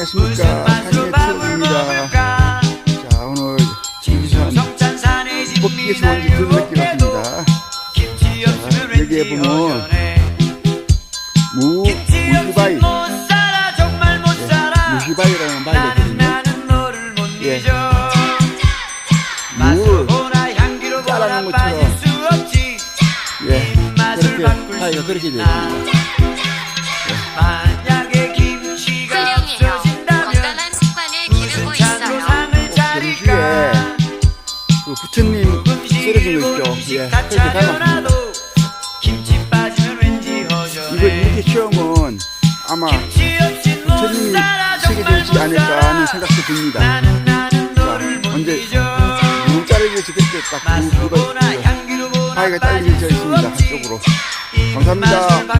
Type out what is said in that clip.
안녕하십니까. 한개 틀입니다. 자 오늘 지리산 뽑기 좋은지 둘러끼러 왔습니다. 여기에 보면 무, 무시바이. 무시바이라는 말이거든요 예. 무 자라는 것처럼. 예 그렇게 사이가 그렇게 되었습니다 그 부처님 거 있죠. 예 그렇게 닮았습니다 이거 이렇게 키우면 아마 부처님이 쓰게 되지 못 않을까 하는 생각도 듭니다. 못 언제 무 자르기 그때 딱 사이가 잘려져 빠질 수 있습니다. 한쪽으로. 이 감사합니다.